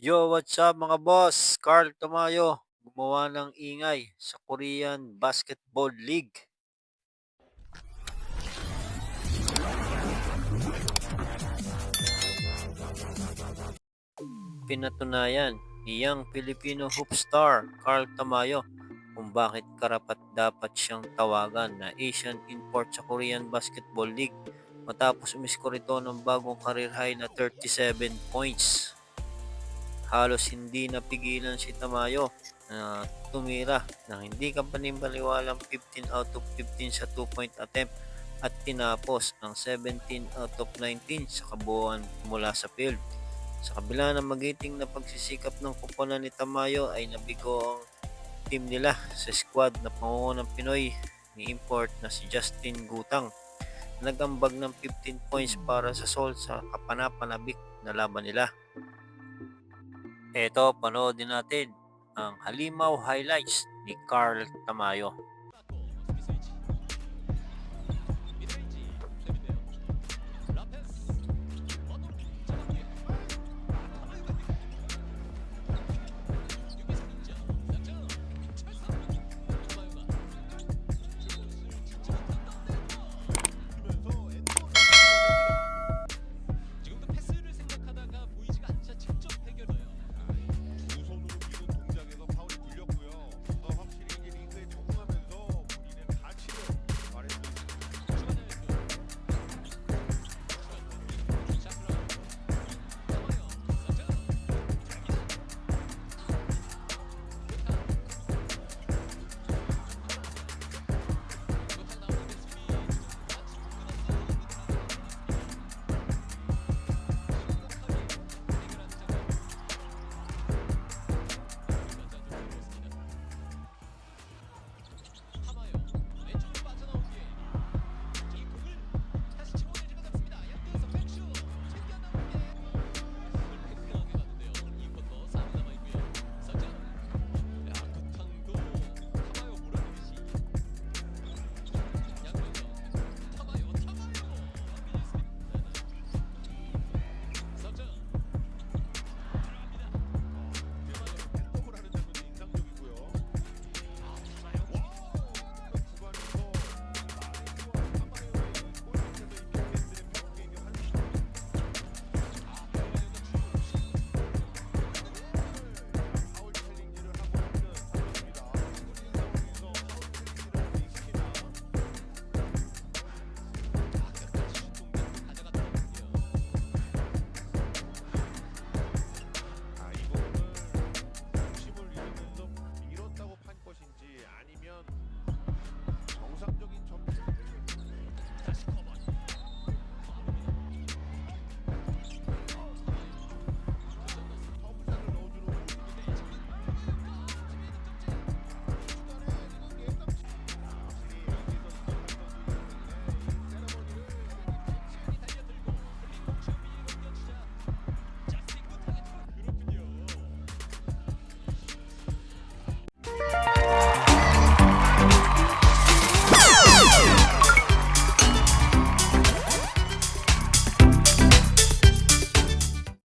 Yo, what's up mga boss? Carl Tamayo, gumawa ng ingay sa Korean Basketball League. Pinatunayan ni Young Filipino hoop star Carl Tamayo kung bakit karapat dapat siyang tawagan na Asian import sa Korean Basketball League matapos umiskor ito ng bagong career high na 37 points halos hindi napigilan si Tamayo na tumira nang hindi ka panibaliwalang 15 out of 15 sa 2-point attempt at tinapos ang 17 out of 19 sa kabuuan mula sa field. Sa kabila ng magiting na pagsisikap ng kuponan ni Tamayo ay nabigo ang team nila sa squad na pangungunang Pinoy ni import na si Justin Gutang. Nagambag ng 15 points para sa Sol sa kapanapanabik na laban nila. Eto, panoodin natin ang Halimaw highlights ni Carl Tamayo.